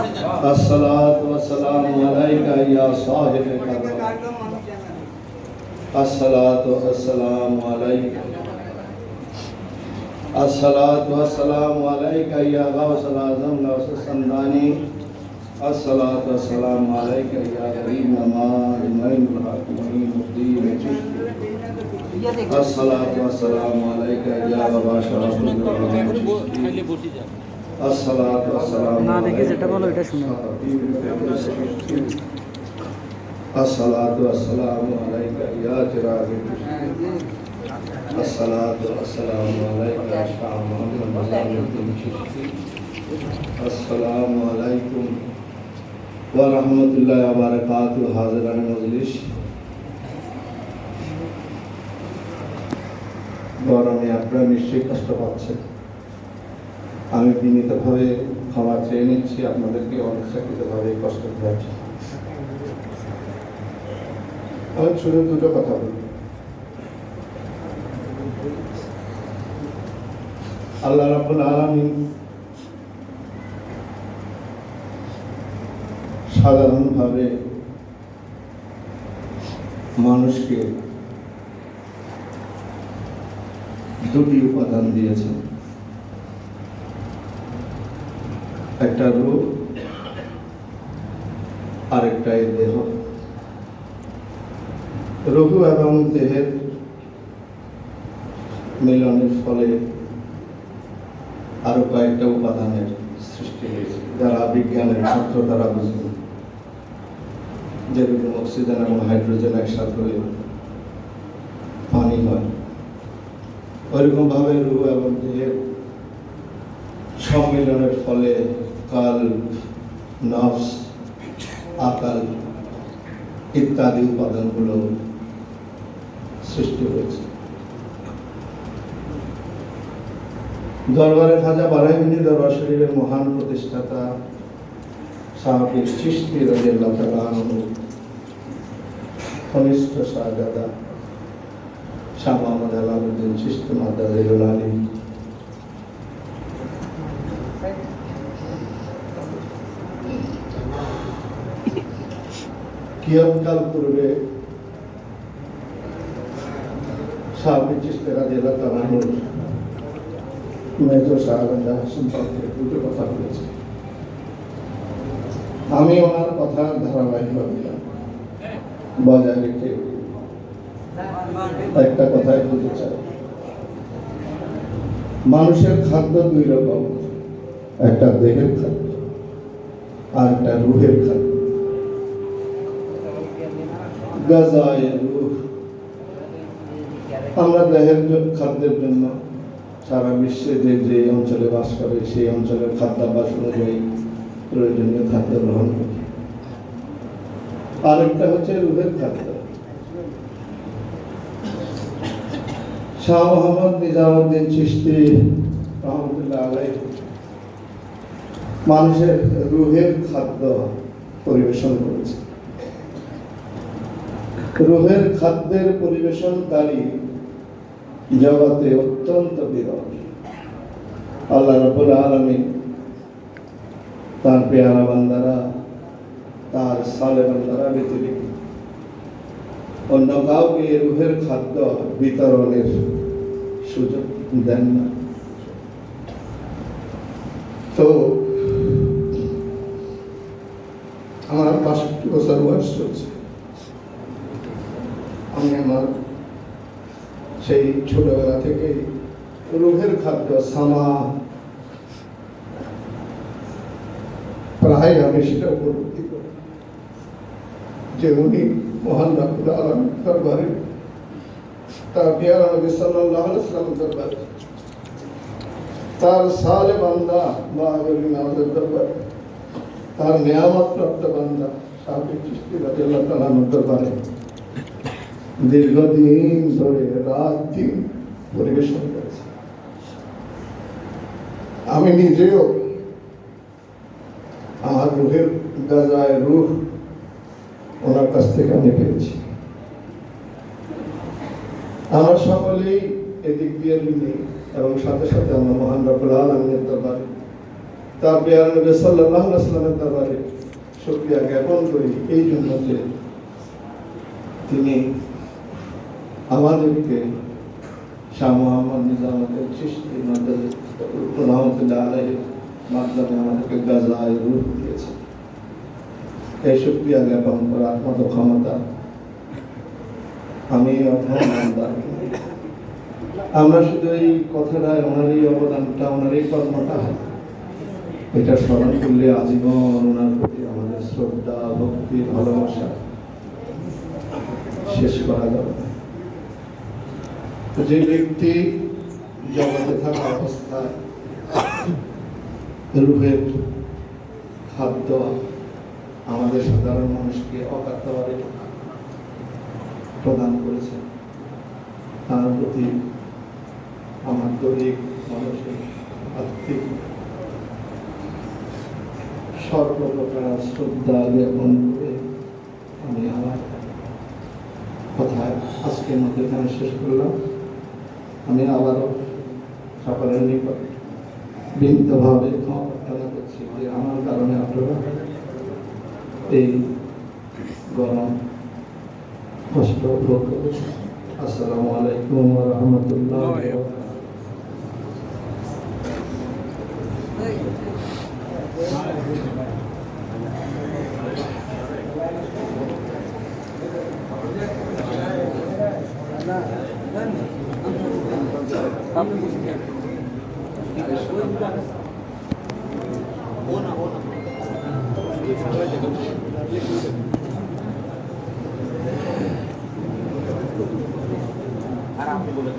السلام و سلام علیکہ یا صاحب کرم و سلام علیکہ السلام و سلام علیکہ یا غوث العظم غوث السندانی و سلام علیکہ یا غریب نمار مرین الحاکمین مقدیم چشتی السلام سلام علیکہ یا غوث العظم شرف اللہ না দেখে যেটা বলো এটা শুনো الصلاة والسلام عليك يا چراغ الصلاة والسلام عليك يا شاه محمد نظام الدين چشتی السلام عليكم ورحمة الله وبركاته حاضران مجلس গরমে আপনারা নিশ্চয়ই কষ্ট পাচ্ছেন আমি বিনীতভাবে ক্ষমা চেয়ে নিচ্ছি, আপনাদেরকে অনিচ্ছাকৃতভাবে কষ্ট দিয়েছি আমি শুধু দুটো কথা বলি। আল্লাহ রাব্বুল আলামিন সাধারণভাবে মানুষকে দুটি উপাদান দিয়েছেন। একটা রূপ, আরেকটা এই দেহ। রঘু এবং দেহের মিলনের ফলে আরও কয়েকটা উপাদানের সৃষ্টি হয়েছে, যারা বিজ্ঞানের ছাত্র তারা বুঝবে। যেরকম অক্সিজেন এবং হাইড্রোজেন একসাথে হয়ে পানি হয় ওইরকম ভাবে রুহ এবং দেহের সম্মিলনের ফলে কাল নফস, আকাল ইত্যাদি উপাদানগুলো সৃষ্টি হয়েছে। দরবারে খাজা বারাইমিনী দরবার শরীরের মহান প্রতিষ্ঠাতা সাহাবির রাজিয়াল্লাহ তাআলা আনহু, কনিষ্ঠ শাহজাদা শাহ মোহাম্মদ আলাউদ্দিন চিস্তি মাদাজিরুল আলী কিয়ৎকাল পূর্বে সাহাবি চিস্তি রাজিয়াল্লাহ তাআলা আনহুর মেজর শাহজাদা সম্পর্কে দুটো কথা বলেছে। আমি ওনার কথা ধারাবাহিকভাবে বজায় রেখে একটা কথাই বলতে চাই। মানুষের খাদ্য দুই রকম, একটা দেহের খাদ্য আর একটা রুহের খাদ্য। আমরা দেহের খাদ্যের জন্য সারা বিশ্বে যে যে অঞ্চলে বাস করে, সেই অঞ্চলের খাদ্যাভ্যাস অনুযায়ী প্রয়োজনীয় খাদ্য গ্রহণ করি। আরেকটা হচ্ছে রুহের খাদ্য। শাহ মোহাম্মদ নিজামুদ্দিন চিশতি রহমতুল্লাহ আলাই মানুষের রুহের খাদ্য পরিবেশন করেছে রুহের খাদ্যের পরিবেশনকারী জগতে অত্যন্ত বিরল। আল্লাহ রাব্বুল আলামিন তার পেয়ারা বান্দারা, তার সালে বান্দারা ব্যতিরিক্ত অন্য কাউকে রুহের খাদ্য বিতরণের সুযোগ দেন না। তো আমার বাষট্টি বছর বয়স চলছে। আমি আমার সেই ছোটবেলা থেকে রোগের খাদ্য সামা প্রায় আমি সেটা উপলব্ধি করি। যে উনি মহান রাখুল আলম দরবারে, তার পেয়ারা নবী আলাইহি সাল্লাম দরবারে, তার সালে বান্দা মহাবলী নামাজের দরবারে, তার নিয়ামত প্রাপ্ত বান্দা সাহাবী চিশতি রাদিয়াল্লাহু তাআলা দরবারে দীর্ঘদিন ধরে রাত দিন পরিবেশন করেছে। আমি নিজেও আমার রুহের গাজায় রুহ ওনার কাছ থেকে আমি পেয়েছি। আমরা সকলেই এদিক দিয়ে ঋণী এবং সাথে সাথে আমরা মহান রব্বুল আলমিনের দরবারে, তার পেয়ার নবী সাল্লাল্লাহু আলাইহি সাল্লামের দরবারে শুকরিয়া জ্ঞাপন করি। এই জন্য যে তিনি আমাদেরকে শাহ মোহাম্মদ চিশতি মাদ্রাজ রহমতুল্লাহ আলাইহির মাধ্যমে আমাদেরকে গাজায় রূপ দিয়েছে। এই শুকরিয়া জ্ঞাপন করার মতো ক্ষমতা আমি আমরা শুধু এই কথাটায় ওনার এই অবদানটা, ওনার এই কর্মটা এটা স্মরণ করলে আজীবন ওনার প্রতি আমাদের শ্রদ্ধা, ভক্তি, ভালোবাসা শেষ করা যাবে। যে ব্যক্তি জগতে থাকা অবস্থায় রূপের খাদ্য আমাদের সাধারণ মানুষকে অকাত্যবারে প্রদান করেছে, তার প্রতি আমার দৈহিক মানুষের আর্থিক সর্বপ্রকার শ্রদ্ধা জ্ঞাপন করে আমি আমার কথা আজকের মধ্যে এখানে শেষ করলাম। আমি আবারও সকলের নিকট বিনীতভাবে ক্ষমা প্রার্থনা করছি যে আমার কারণে আপনারা এই গরম কষ্ট ভোগ করেছেন। আসসালামু আলাইকুম cable musical. Y resuelva una a una. आराम से बोले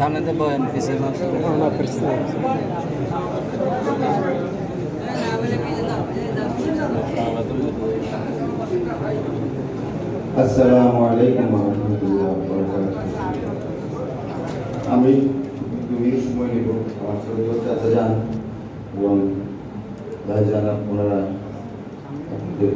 সামনে তো বয়ান পিছিয়ে আসসালামু আলাইকুম রহমতুল্লাহ আমি দু মিনিট সময় নেব আমার ছোট চাচা যান এবং ভাইজান ওনারা আপনাদের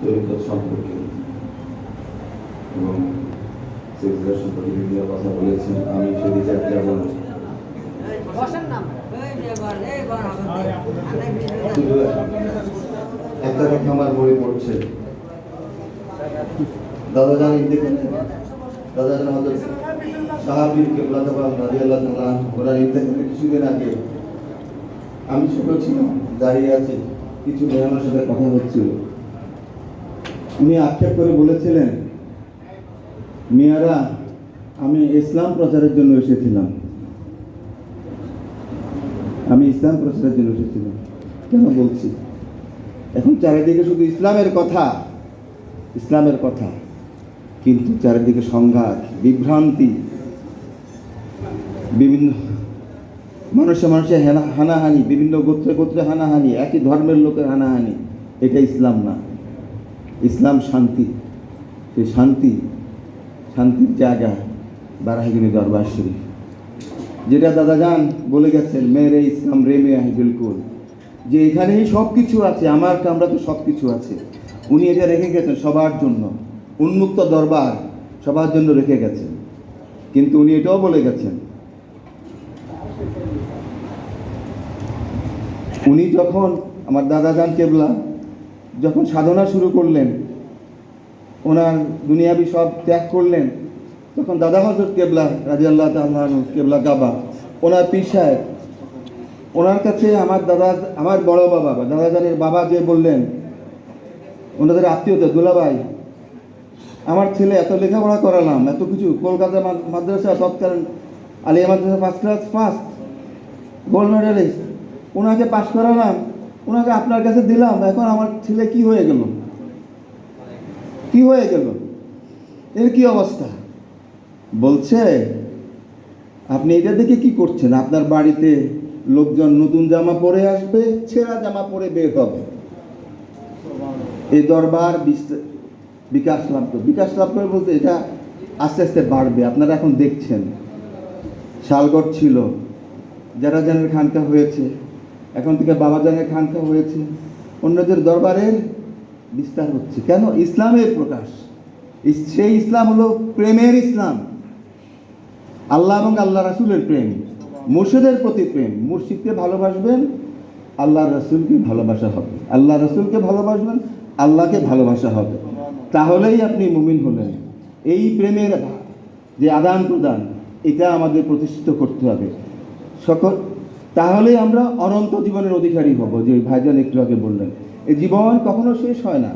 তরিকত সম্পর্কে। এবং সিলসিলা সম্পর্কে বিভিন্ন কথা বলেছেন। আমি যাব না। একটা কথা আমার মনে পড়ছে। দাদা জান ইন্তেকাল দাদা জান আমাদের সাহাবীর কেবলা তাবাম তাআলা ইন্তেকালের কিছুদিন আগে আমি ছোট ছিলাম দাঁড়িয়ে আছি। কিছু মেহমানের সাথে কথা হচ্ছিল। উনি আক্ষেপ করে বলেছিলেন মেয়ারা, আমি ইসলাম প্রচারের জন্য এসেছিলাম। আমি ইসলাম প্রচারের জন্য এসেছিলাম। কেন বলছি? এখন চারিদিকে শুধু ইসলামের কথা ইসলামের কথা। কিন্তু চারিদিকে সংঘাত, বিভ্রান্তি, বিভিন্ন মানুষে মানুষে হানাহানি, বিভিন্ন গোত্রে গোত্রে হানাহানি, একই ধর্মের লোকের হানাহানি। এটা ইসলাম না। ইসলাম শান্তি। সেই শান্তি শান্তির জায়গা বারাহিগুনি দরবার শরীফ। যেটা দাদা যান বলে গেছেন, মেরে ইসলাম রে মে আহি বিলকুল যে এখানেই সব কিছু আছে, আমার কামরাতে সব কিছু আছে। উনি এটা রেখে গেছেন সবার জন্য। উন্মুক্ত দরবার সবার জন্য রেখে গেছেন। কিন্তু উনি এটাও বলে গেছেন, উনি যখন, আমার দাদা যান কেবলা, যখন সাধনা শুরু করলেন ওনার দুনিয়াবি সব ত্যাগ করলেন। তখন দাদা হজরত কেবলা রাজি আল্লাহ কেবলা গাবা, ওনার পীর সাহেব, ওনার কাছে আমার দাদা, আমার বড় বাবা বা দাদা জানের বাবা যে বললেন, ওনাদের আত্মীয়তা দুলাভাই, আমার ছেলে এত লেখাপড়া করালাম, এত কিছু, কলকাতা মাদ্রাসা, তৎকালীন Aliya Madrasa first class first gold medalist ওনাকে পাশ করালাম, ওনাকে আপনার কাছে দিলাম, এখন আমার ছেলে কি হয়ে গেল? কি হয়ে গেল? এর কি অবস্থা? বলছে, আপনি এটা দেখে কি করছেন? আপনার বাড়িতে লোকজন নতুন জামা পরে আসবে, ছেঁড়া জামা পরে বের হবে। এই দরবার বিকাশ লাভ করে বিকাশ লাভ করে বলতে এটা আস্তে আস্তে বাড়বে। আপনারা এখন দেখছেন, শালগড় ছিল যারা জানের খানকা হয়েছে, এখন থেকে বাবা জানের খানকা হয়েছে। অন্যদের দরবারের বিস্তার হচ্ছে। কেন? ইসলামের প্রকাশ। সেই ইসলাম হলো প্রেমের ইসলাম। আল্লাহ এবং আল্লাহ রাসুলের প্রেম। মুর্শিদের প্রতি প্রেম। মুর্শিদকে ভালোবাসবেন আল্লাহ রাসুলকে ভালোবাসা হবে। আল্লাহ রাসুলকে ভালোবাসবেন, আল্লাহকে ভালোবাসা হবে। তাহলেই আপনি মুমিন হলেন। এই প্রেমের যে আদান প্রদান, এটা আমাদের প্রতিষ্ঠিত করতে হবে। সকল তাহলেই আমরা অনন্ত জীবনের অধিকারী হব, যে ভাইজান একটু আগে বললেন। এই জীবন কখনো শেষ হয় না।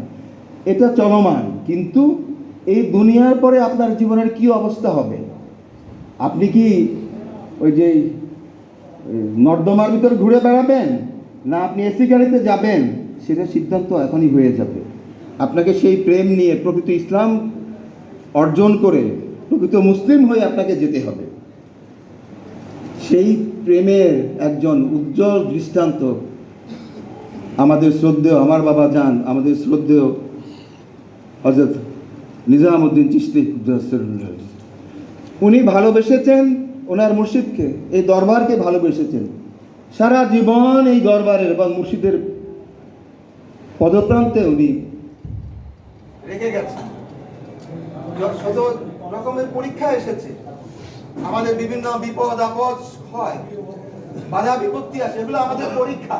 এটা চলমান। কিন্তু এই দুনিয়ার পরে আপনার জীবনের কি অবস্থা হবে? আপনি কি ওই যে, নর্দমার ভিতর ঘুরে বেড়াবেন? না আপনি এসি গাড়িতে যাবেন? সেটা সিদ্ধান্ত এখনই হয়ে যাবে। আপনাকে সেই প্রেম নিয়ে প্রকৃত ইসলাম অর্জন করে প্রকৃত মুসলিম হয়ে আপনাকে যেতে হবে। সেই প্রেমের একজন উজ্জ্বল দৃষ্টান্ত আমাদের শ্রদ্ধেয় আমার বাবা যান, আমাদের শ্রদ্ধেয় হজরত নিজামুদ্দিন চিস্তি উনি ভালোবেসেছেন ওনার মুর্শিদকে, এই দরবারকে ভালোবেসেছেন। সারা জীবন এই দরবারের বা মুর্শিদের পদপ্রান্তে উনি রেখে গেছেন। রকমের পরীক্ষা এসেছে। আমাদের বিভিন্ন বিপদ আপদ হয়, বাধা বিপত্তি আসে, এগুলো আমাদের পরীক্ষা।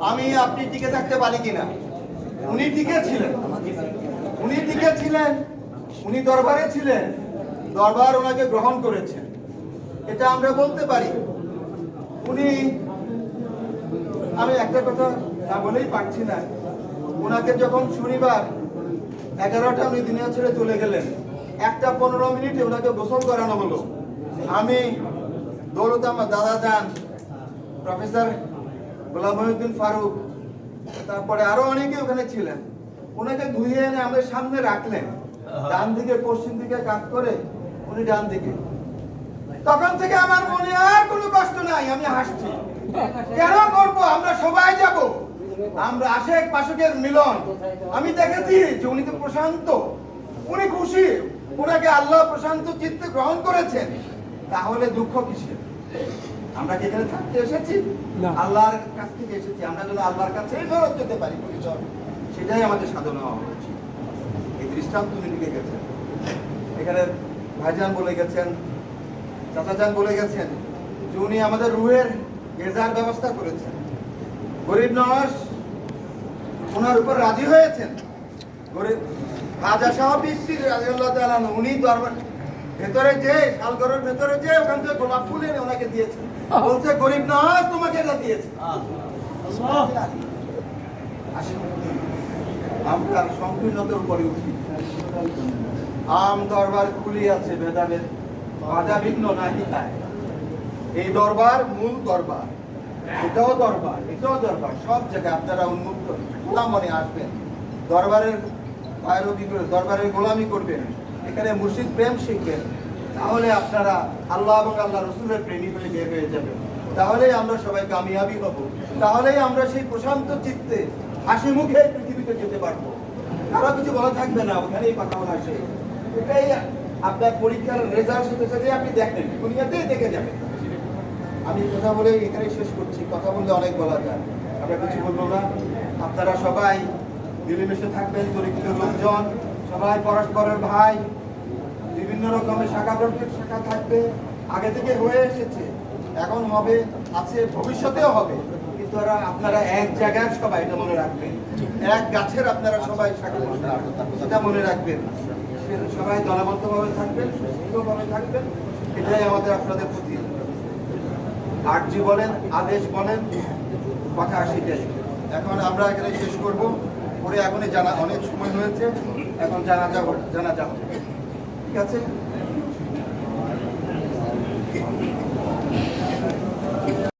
আমি আপনি টিকে থাকতে পারি কিনা? উনি টিকে ছিলেন। উনি টিকে ছিলেন। উনি দরবারে ছিলেন। দরবার ওনাকে গ্রহণ করেছে। এটা আমরা বলতে পারি। উনি, আমি একটা কথা না বলেই পারছি না। ওনাকে যখন শনিবার এগারোটা উনি দুনিয়া ছেড়ে চলে গেলেন, একটা পনেরো মিনিটে ওনাকে গোসল করানো হলো। আমি দৌলত আমার দাদা যান, প্রফেসর গোলাম মহিউদ্দিন ফারুক তারপরে আরও অনেকে ওখানে ছিলেন। ওনাকে ধুয়ে এনে আমাদের সামনে রাখলেন। ডান দিকে পশ্চিম দিকে কাজ করে উনি ডান দিকে। তখন থেকে আমার মনে আর কোনো কষ্ট নাই আমি হাসছি। কেন করব? আমরা সবাই যাব। আমরা আশেক পাশকের মিলন। আমি দেখেছি যে উনি তো প্রশান্ত। উনি খুশি। ওনাকে আল্লাহ প্রশান্ত চিত্তে গ্রহণ করেছেন। তাহলে দুঃখ কিসের? আমরা কি এখানে থাকতে এসেছি? আল্লাহর কাছ থেকে এসেছি। আমরা যেন আল্লাহর কাছে ফেরত যেতে পারি পরিচয়। সেটাই আমাদের সাধনা হওয়া উচিত। এই দৃষ্টান্ত লিখে গেছেন। এখানে ভাইজান বলে গেছেন চাচাজান বলে গেছেন যে উনি আমাদের রুহের গেজার ব্যবস্থা করেছেন। গরিব নওয়াজ ওনার উপর রাজি হয়েছেন। গরিব রাজা শাহ বিস্তির রাজিয়াল্লাহ তাআলা আনহু, উনি দরবার ভেতরে যে শালগরের ভেতরে যে ওখান থেকে গোলাপ ফুল এনে ওনাকে দিয়েছেন। বলছে গরিব নওয়াজ তোমাকে এটা দিয়েছে। আমরা সংকীর্ণতার উপরে উঠি। আম দরবার খুলি আছে ভেদাভেদ। বাধা বিঘ্ন নাহি তাই। এই দরবার মূল দরবার। এটাও দরবার এটাও দরবার। সব জায়গায় আপনারা উন্মুক্ত। খোলা মনে আসবেন। দরবারের পায়রবি করে দরবারের গোলামি করবেন। এখানে মুর্শিদ প্রেম শিখবেন। তাহলে আপনারা আল্লাহ এবং আল্লাহ রসুলের প্রেমী হয়ে বের হয়ে যাবেন। তাহলেই আমরা সবাই কামিয়াবি হব। তাহলেই আমরা সেই প্রশান্ত চিত্তে, হাসি মুখে পৃথিবীতে যেতে পারব। কারও কিছু বলা থাকবে না, ওখানেই কথা বলা শেষ। এটাই আপনার পরীক্ষার রেজাল্ট সাথে সাথে আপনি দেখেন, দুনিয়াতেই দেখে যাবেন। আমি কথা বলে এখানে শেষ করছি। কথা বললে অনেক বলা যায়। আমরা কিছু বলব না। আপনারা সবাই মিলেমিশে থাকবেন দরিদ্র লোকজন, সবাই পরস্পরের ভাই বিভিন্ন রকমের শাখা প্রত্যেক শাখা থাকবে। আগে থেকে হয়ে এসেছে। এখন হবে, আছে, ভবিষ্যতেও হবে। কিন্তু আপনারা এক জায়গায় সবাই, এটা মনে রাখবেন। এক গাছের আপনারা সবাই শাখা সেটা মনে রাখবেন। সবাই দলবদ্ধভাবে থাকবেন সুস্থভাবে থাকবেন। এটাই আমাদের আপনাদের প্রতি। আরজি বলেন আদেশ বলেন, কথা সেটাই। এখন আমরা এখানে শেষ করব। পরে এখনই জানা, অনেক সময় হয়েছে। এখন জানাজা হবে- জানাজা হবে ঠিক আছে